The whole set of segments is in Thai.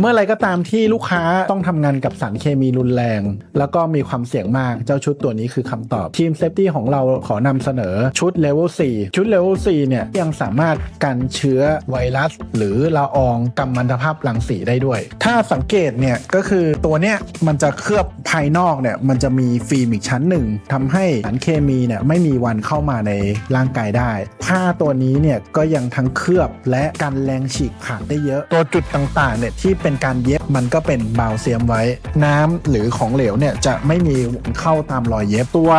เมื่อไรก็ตามที่ลูกค้าต้องทำงานกับสารเคมีรุนแรง แล้วก็มีความเสี่ยงมากเจ้าชุดตัวนี้คือคำตอบ ทีมเซฟตี้ของเราขอนำเสนอชุดเลเวล4ชุดเลเวล4เนี่ยยังสามารถกันเชื้อไวรัส หรือละอองกัมมันตภาพรังสีได้ด้วย ถ้าสังเกตเนี่ยก็คือตัวเนี้ยมันจะเคลือบภายนอกเนี่ยมันจะมีฟิล์มอีกชั้นหนึ่งทำให้สารเคมีเนี่ยไม่มีวันเข้ามาในร่างกายได้ ผ้าตัวนี้เนี่ยก็ยังทั้งเคลือบและกันแรงฉีกขาดได้เยอะ ตัวจุดต่างๆเนี่ยที่เป็นการเย็บมันก็เป็นบาวเซียมไว้ น้ำหรือของเหลวเนี่ยจะไม่มีเข้าตามรอยเย็บตัว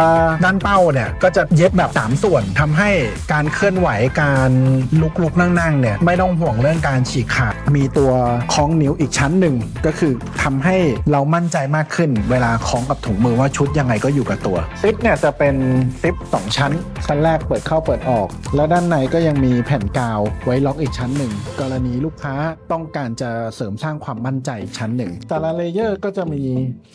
ด้านเป้าเนี่ยก็จะเย็บแบบ 3 ส่วนทำให้การเคลื่อนไหวการลุกๆนั่งๆเนี่ยไม่ต้องห่วงเรื่องการฉีกขาดมีตัวคล้องนิ้วอีกชั้นหนึ่งก็คือทำให้เรามั่นใจมากขึ้น เวลาคล้องกับถุงมือว่าชุดยังไงก็อยู่กับตัวซิปเนี่ยจะเป็นซิป2ชั้น ชั้นแรกเปิดเข้าเปิดออก แล้วด้านในก็ยังมีแผ่นกาวไว้ล็อกอีกชั้นหนึ่งกรณีลูกค้าต้องการจะเสริมสร้างความมั่นใจอีกชั้นหนึ่ง แต่ละเลเยอร์ก็จะมี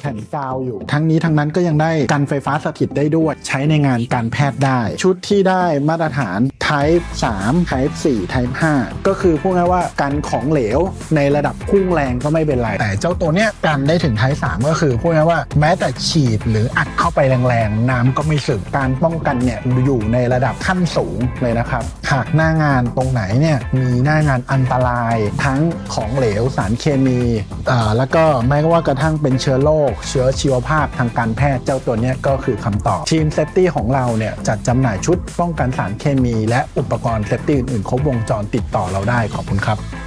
แผ่นกาวอยู่ ทั้งนี้ทั้งนั้นก็ยังได้กันไฟฟ้าสถิตได้ด้วยใช้ในงานการแพทย์ได้ ชุดที่ได้มาตรฐาน Type 3 Type 4 Type 5 ก็คือพูดง่ายๆว่ากันของเหลวในระดับพุ่งแรงก็ไม่เป็นไร แต่เจ้าตัวเนี้ยกันได้ถึง Type 3 ก็คือพูดง่ายๆว่าแม้แต่ฉีดหรืออัดเข้าไปแรงๆ น้ำก็ไม่สึกการป้องกันเนี่ยอยู่ในระดับขั้นสูงเลยนะครับหากหน้างานตรงไหนเนี่ยมีหน้างานอันตรายทั้งของเหลวสารเคมีแล้วก็แม้ว่ากระทั่งเป็นเชื้อโรคเชื้อชีวภาพทางการแพทย์เจ้าตัวนี้ก็คือคำตอบทีมเซฟตี้ของเราเนี่ยจัดจำหน่ายชุดป้องกันสารเคมี และอุปกรณ์เซฟตี้อื่นๆครบวงจรติดต่อเราได้ขอบคุณครับ